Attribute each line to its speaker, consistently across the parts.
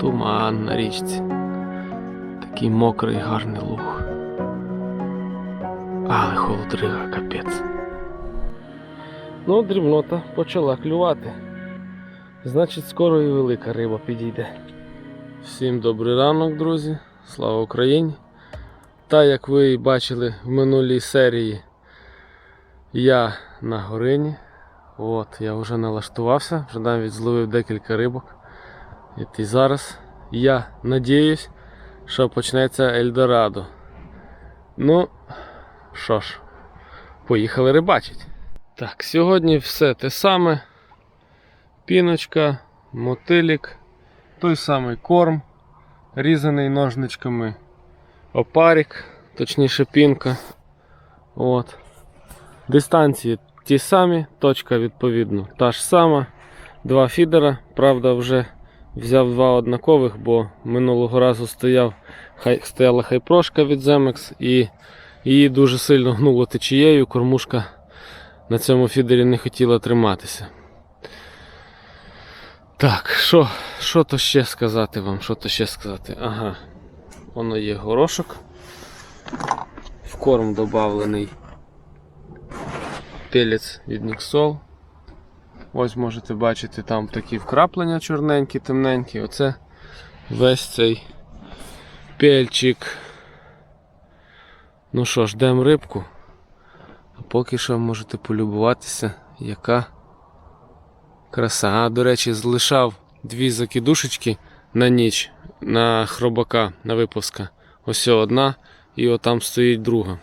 Speaker 1: туман на річці. Такий мокрий гарний луг. Але холодрига, капець. Ну, дрібнота почала клювати. Значить, скоро і велика риба підійде. Всім добрий ранок, друзі. Слава Україні! Та як ви бачили в минулій серії, я на горині. От, я вже налаштувався, вже навіть зловив декілька рибок. І зараз я надіюсь, що почнеться Ельдорадо. Ну, що ж, поїхали рибачити. Так, сьогодні все те саме. Піночка, мотилік, той самий корм, різаний ножничками опарик, точніше пінка. От. Дистанції ті самі, точка відповідно та ж сама. Два фідера, правда, вже взяв два однакових, бо минулого разу стояв, хай, стояла хайпрошка від Zemex і її дуже сильно гнуло течією, кормушка на цьому фідері не хотіла триматися. Так, що, що то ще сказати вам? Що то ще сказати? Ага, воно є горошок. В корм додавлений пелець від Ніксол. Ось можете бачити там такі вкраплення чорненькі, темненькі. Оце весь цей пельчик. Ну що ж, ждемо рибку. А поки що можете полюбуватися, яка краса. А, до речі, залишав дві закидушечки на ніч на хробака на випуска. Ось одна і отам стоїть друга.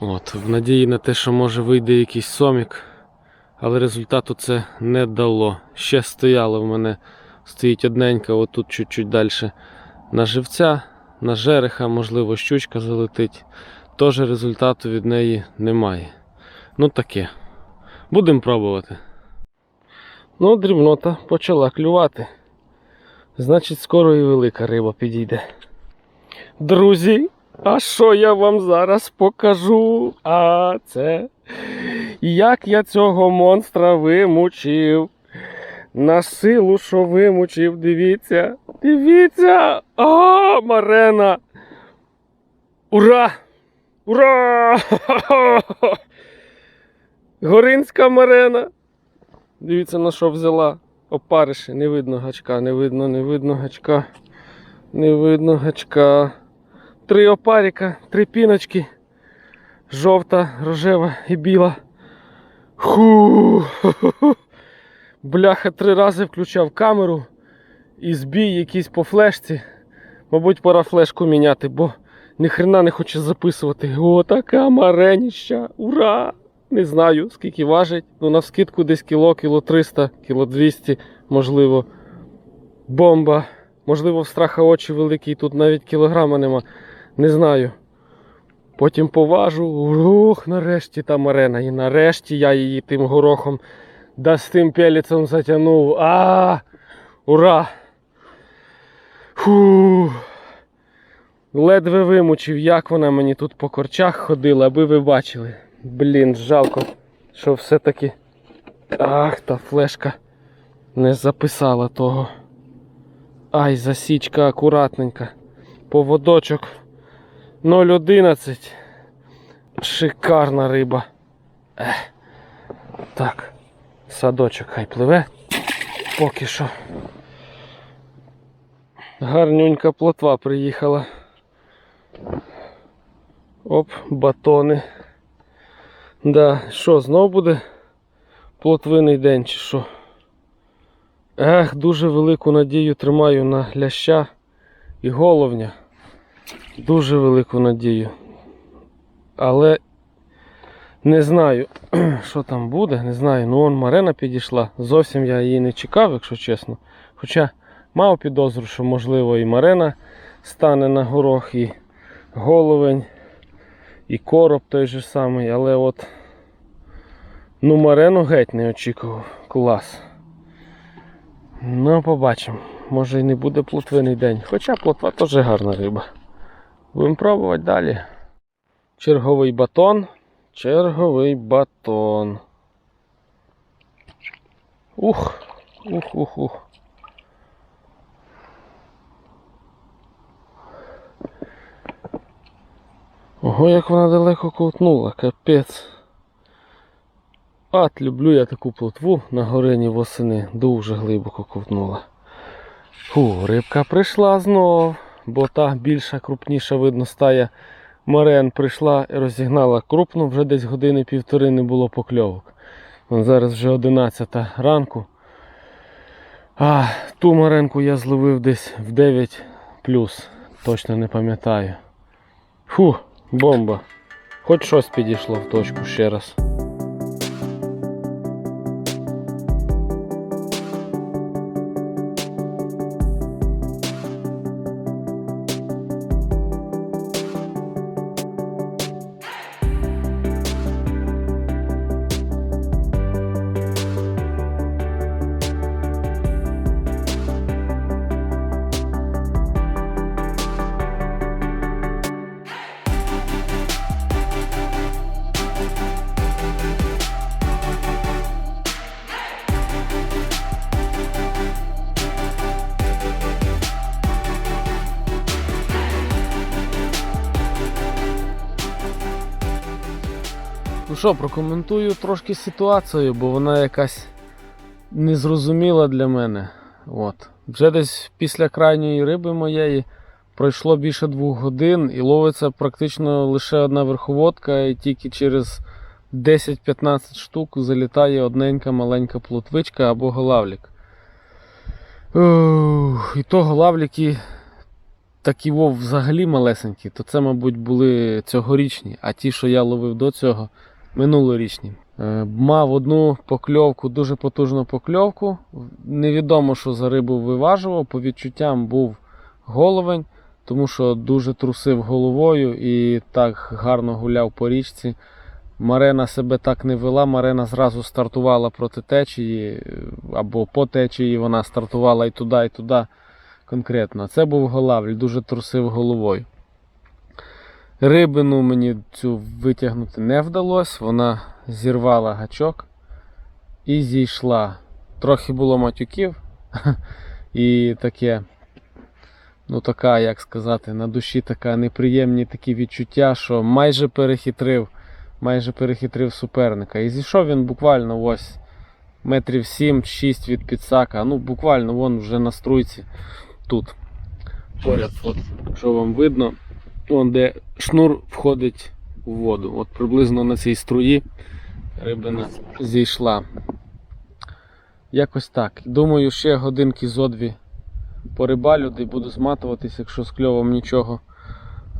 Speaker 1: От, в надії на те, що може вийде якийсь сомік, але результату це не дало. Ще стояло в мене, стоїть одненька, отут чуть-чуть далі на живця, на жереха, можливо, щучка залетить. Тож результату від неї немає. Ну таке. Будемо пробувати. Ну, дрібнота почала клювати. Значить, скоро і велика риба підійде. Друзі, а що я вам зараз покажу? А це як я цього монстра вимучив. На силу, що вимучив, дивіться. Дивіться! А, Марена! Ура! Ура! Горинська Марена! Дивіться, на що взяла. Опариші, не видно гачка, не видно, не видно гачка. Не видно гачка. Три опаріка, три піночки. Жовта, рожева і біла. Ху. Бляха, три рази включав камеру і збій якийсь по флешці. Мабуть, пора флешку міняти, бо ніхрена не хоче записувати. О, така мареніща! Ура! Не знаю, скільки важить. Ну, на вскидку десь кіло, кіло 300, кіло 200, можливо. Бомба. Можливо, в страха очі великі, тут навіть кілограма нема. Не знаю. Потім поважу. Ух, нарешті та марена. І нарешті я її тим горохом да з тим пелецем затягнув. А! Ура! Фу. Ледве вимучив, як вона мені тут по корчах ходила, аби ви бачили. Блін, жалко, що все-таки. Ах, та флешка не записала того. Ай, засічка акуратненька. Поводочок 0,11. Шикарна риба. Ех. Так, садочок хай пливе. Поки що. Гарнюнька плотва приїхала. Оп, батони. Да, що, знов буде плотвиний день чи що? Ех, дуже велику надію тримаю на ляща і головня. Дуже велику надію. Але не знаю, що там буде, не знаю. Ну он Марена підійшла. Зовсім я її не чекав, якщо чесно. Хоча мав підозру, що можливо і Марена стане на горох, і головень, і короб той же самий, але от ну Марену геть не очікував. Клас. Ну, побачимо. Може і не буде плотвиний день. Хоча плотва теж гарна риба. Будемо пробувати далі. Черговий батон. Черговий батон. Ух, ух, ух, ух. Ого, як вона далеко ковтнула, капець. От, люблю я таку плотву на горині восени. Дуже глибоко ковтнула. Фу, рибка прийшла знову бо та більша, крупніша, видно, стая Марен прийшла і розігнала крупну, вже десь години півтори не було покльовок. Зараз вже 11 ранку. А ту маренку я зловив десь в 9 плюс, точно не пам'ятаю. Фу, бомба. Хоч щось підійшло в точку ще раз. Що, прокоментую трошки ситуацію, бо вона якась незрозуміла для мене. От. Вже десь після крайньої риби моєї пройшло більше двох годин і ловиться практично лише одна верховодка, і тільки через 10-15 штук залітає одненька маленька плотвичка або голавлік. Ух, і то голавліки такі вов взагалі малесенькі, то це, мабуть, були цьогорічні, а ті, що я ловив до цього, минулорічні. Е, Мав одну покльовку, дуже потужну покльовку. Невідомо, що за рибу виважував. По відчуттям був головень, тому що дуже трусив головою і так гарно гуляв по річці. Марена себе так не вела, Марена зразу стартувала проти течії е, або по течії вона стартувала і туди, і туди конкретно. Це був голавль, дуже трусив головою. Рибину мені цю витягнути не вдалося, вона зірвала гачок і зійшла. Трохи було матюків і таке, ну така, як сказати, на душі така неприємні такі відчуття, що майже перехитрив, майже перехитрив суперника. І зійшов він буквально ось метрів 7-6 від підсака. Ну, буквально вон вже на струйці тут. Поряд, от, що вам видно, вон де шнур входить у воду. От приблизно на цій струї рибина зійшла. Якось так. Думаю, ще годинки зо дві порибалю, де буду зматуватись, якщо з кльовом нічого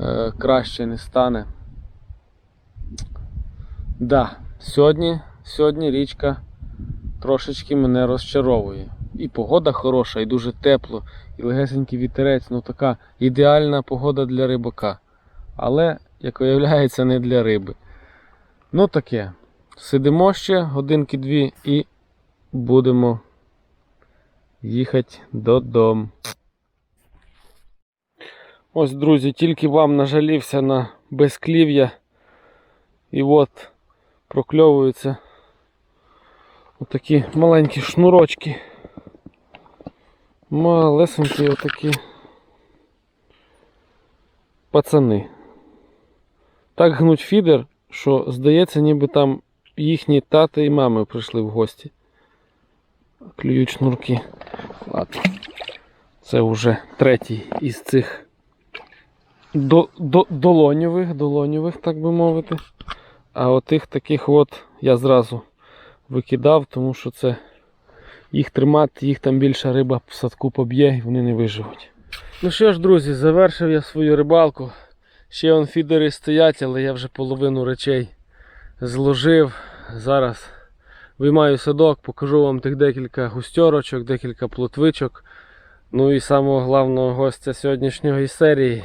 Speaker 1: е, краще не стане. Да, сьогодні, сьогодні річка трошечки мене розчаровує. І погода хороша, і дуже тепло, і легесенький вітерець, ну така ідеальна погода для рибака. Але, як виявляється, не для риби. Ну таке. Сидимо ще годинки-дві і будемо їхати додому. Ось, друзі, тільки вам нажалівся на безклів'я. І от прокльовуються отакі маленькі шнурочки. Малесенькі отакі пацани. Так гнуть фідер, що здається, ніби там їхні тати і мами прийшли в гості. Клюють шнурки. Ладно. Це вже третій із цих до, до, долоньових, долоньових, так би мовити. А отих таких от я зразу викидав, тому що це їх тримати, їх там більша риба в садку поб'є і вони не виживуть. Ну що ж, друзі, завершив я свою рибалку. Ще он фідери стоять, але я вже половину речей зложив. Зараз виймаю садок, покажу вам тих декілька густьорочок, декілька плотвичок. Ну і самого головного гостя сьогоднішньої серії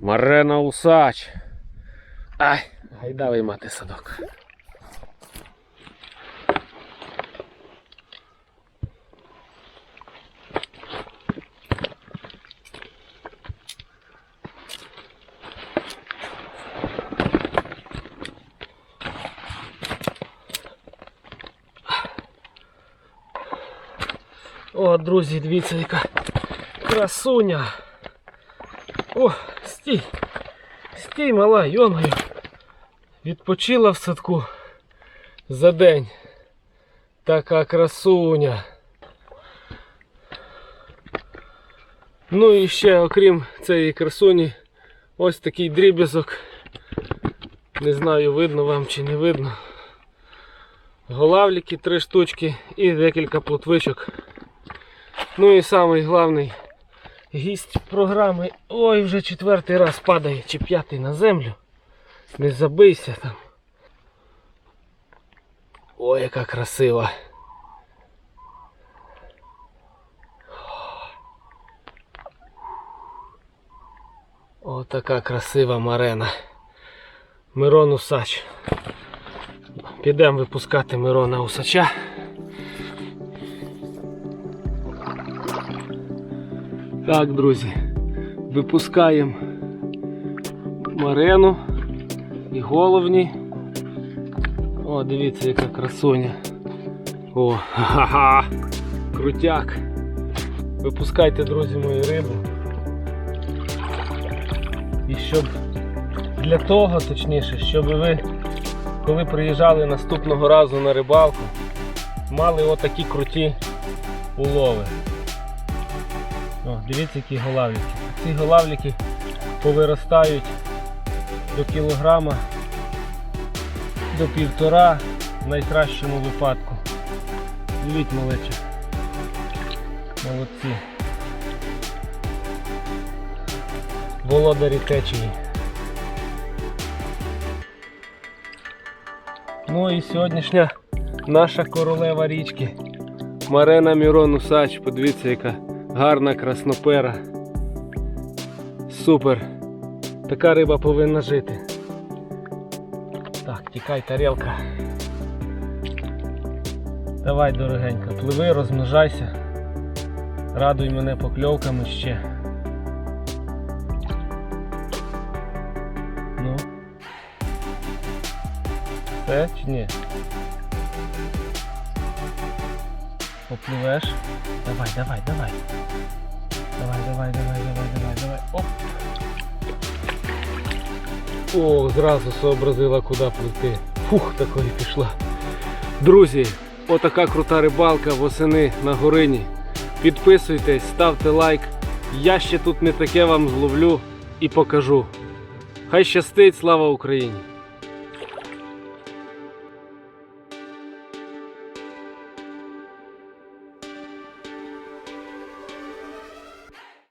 Speaker 1: Марена Усач. Ай, гайда виймати садок. О, друзі, дивіться, яка красуня. О, стій. Стій, мала, йомаю. Відпочила в садку за день. Така красуня. Ну і ще, окрім цієї красуні, ось такий дріб'язок. Не знаю, видно вам чи не видно. Голавліки три штучки і декілька плотвичок. Ну і самий головний гість програми. Ой, вже четвертий раз падає чи п'ятий на землю. Не забийся там. Ой, яка красива. О, така красива марена. Мирон Усач. Підемо випускати Мирона Усача. Так, друзі, випускаємо Марену і головні. О, дивіться, яка красуня. О, ха-ха! Крутяк. Випускайте, друзі, мою рибу. І щоб для того, точніше, щоб ви, коли приїжджали наступного разу на рибалку, мали отакі круті улови. О, дивіться, які голавліки. Ці голавліки повиростають до кілограма, до півтора в найкращому випадку. Дивіть, малече. Молодці. Володарі течії. Ну і сьогоднішня наша королева річки. Марена Мірон Усач. Подивіться, яка гарна краснопера. Супер. Така риба повинна жити. Так, тікай тарілка. Давай, дорогенька, пливи, розмножайся. Радуй мене покльовками ще. Ну. Все чи ні? Попливеш. Давай, давай, давай. Давай, давай, давай, давай, давай, давай. Оп. О, зразу сообразила, куди плити. Фух, такої пішла. Друзі, отака крута рибалка восени на горині. Підписуйтесь, ставте лайк. Я ще тут не таке вам зловлю і покажу. Хай щастить, слава Україні!